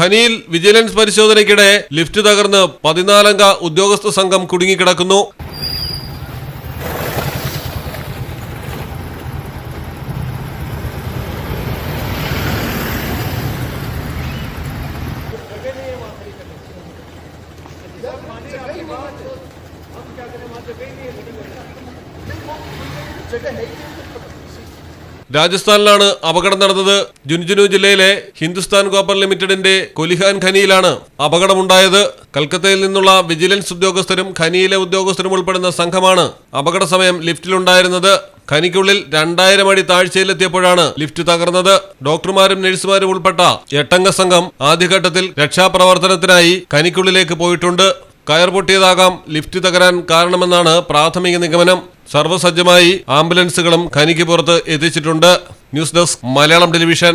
ഖനിയിൽ vigilance പരിശോധനയ്ക്കിടെ lift തകർന്ന് പതിനാലംഗ ഉദ്യോഗസ്ഥ സംഘം കുടുങ്ങിക്കിടക്കുന്നു. രാജസ്ഥാനിലാണ് അപകടം നടന്നത്. ജുൻജുനു ജില്ലയിലെ ഹിന്ദുസ്ഥാൻ കോപ്പർ ലിമിറ്റഡിന്റെ കൊലിഹാൻ ഖനിയിലാണ് അപകടമുണ്ടായത്. കൽക്കത്തയിൽ നിന്നുള്ള വിജിലൻസ് ഉദ്യോഗസ്ഥരും ഖനിയിലെ ഉദ്യോഗസ്ഥരും ഉൾപ്പെടുന്ന സംഘമാണ് അപകട സമയം ലിഫ്റ്റിലുണ്ടായിരുന്നത്. ഖനിക്കുള്ളിൽ രണ്ടായിരം അടി താഴ്ചയിലെത്തിയപ്പോഴാണ് ലിഫ്റ്റ് തകർന്നത്. ഡോക്ടർമാരും നഴ്സുമാരും ഉൾപ്പെട്ട എട്ടംഗ സംഘം ആദ്യഘട്ടത്തിൽ രക്ഷാപ്രവർത്തനത്തിനായി ഖനിക്കുള്ളിലേക്ക് പോയിട്ടുണ്ട്. കയർ പൊട്ടിയതാകാം ലിഫ്റ്റ് തകരാൻ കാരണമെന്നാണ് പ്രാഥമിക നിഗമനം. സർവസജ്ജമായി ആംബുലൻസുകളും ഖനിക്ക് പുറത്ത് എത്തിച്ചിട്ടുണ്ട്. News desk Malayalam television.